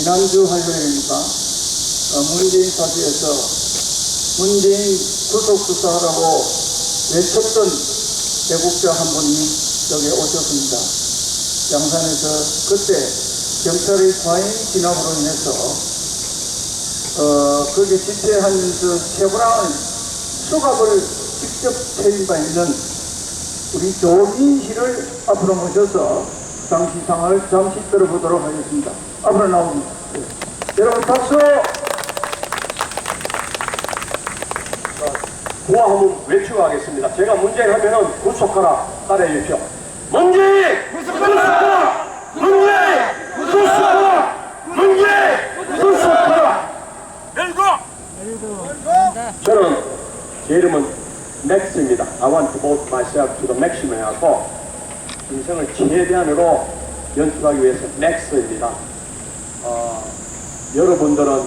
지난주 화요일입니까? 어, 문재인 사주에서 문재인 구속 수사하라고 외쳤던 애국자 한 분이 여기 오셨습니다. 양산에서 그때 경찰의 과잉 진압으로 인해서 어, 거기에 지체한 그 최불암 수갑을 직접 채인 바 있는 우리 조민 씨를 앞으로 모셔서 당시 상황을 잠시 들어보도록 하겠습니다. 앞으로 나옵니다. 네. 여러분 박수! 구호 한번 외치고 하겠습니다. 제가 문재인 하면은 구속하라 따라해 주십시오. 문재인 구속하라! 문재인 구속하라! 문재인 구속하라! 저는 제 이름은 맥스입니다. I want to vote myself to the maximum 인생을 최대한으로 연습하기 위해서 맥스입니다. 어, 여러분들은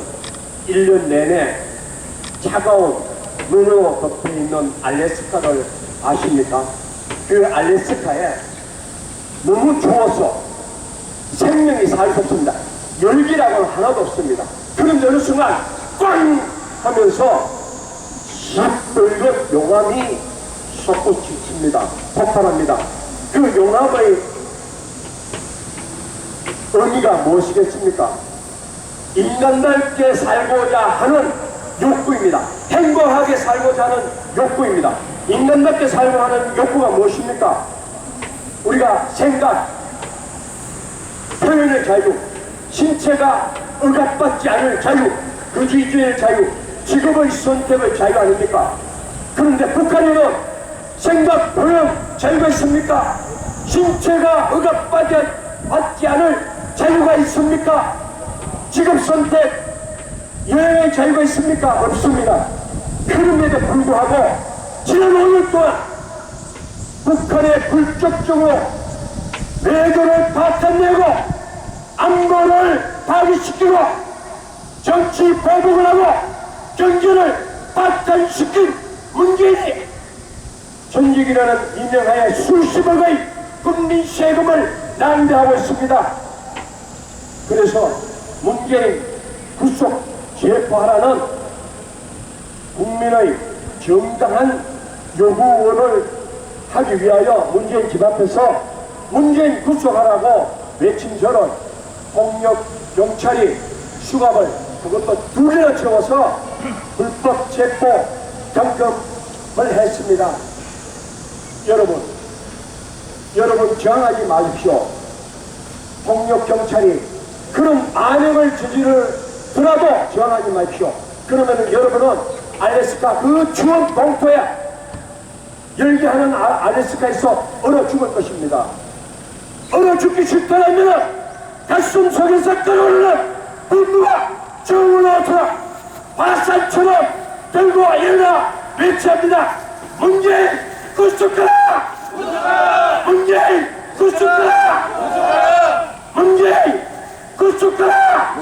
1년 내내 차가운 눈으로 덮여 있는 알래스카를 아십니까? 그 알래스카에 너무 추워서 생명이 살 수 없습니다. 열기라고는 하나도 없습니다. 그런 어느 순간 꽝 하면서 시뻘건 용암이 솟구치칩니다. 폭발합니다. 그 용암의 의미가 무엇이겠습니까? 인간답게 살고자 하는 욕구입니다. 행복하게 살고자 하는 욕구입니다. 인간답게 살고 하는 욕구가 무엇입니까? 우리가 생각, 표현의 자유, 신체가 억압받지 않을 자유, 그지주의 자유, 직업의 선택의 자유 아닙니까? 그런데 북한에는 생각, 표현 자유가 있습니까? 신체가 억압받지 받지 않을 자유가 있습니까? 직업 선택, 여행의 자유가 있습니까? 없습니다. 그럼에도 불구하고 지난 5년 동안 북한에 불적적으로 외교를 파탄내고 안보를 파괴시키고 정치 보복을 하고 경제를 파탄시킨 문재인이 전직이라는 이명하에 수십억의 국민 세금을 낭비하고 있습니다. 그래서 문재인 구속 체포하라는 국민의 정당한 요구를 하기 위하여 문재인 집 앞에서 문재인 구속하라고 외친 저는 폭력 경찰이 수갑을 그것도 두 개나 채워서 불법 체포 점검을 했습니다. 여러분, 여러분 저항하지 마십시오. 폭력 경찰이 그런 안행을 저지르더라도 저항하지 마십시오. 그러면 여러분은 알래스카 그 추운 동토에 열기하는 아- 알래스카에서 얼어 죽을 것입니다. 얼어 죽기 싫다면 가슴 속에서 끓어오르는 분노와 얻어라 화산처럼 들고 일어나 외치합니다. 문재인 구축하라! 문재인 구축하라! 문재인 구축하라!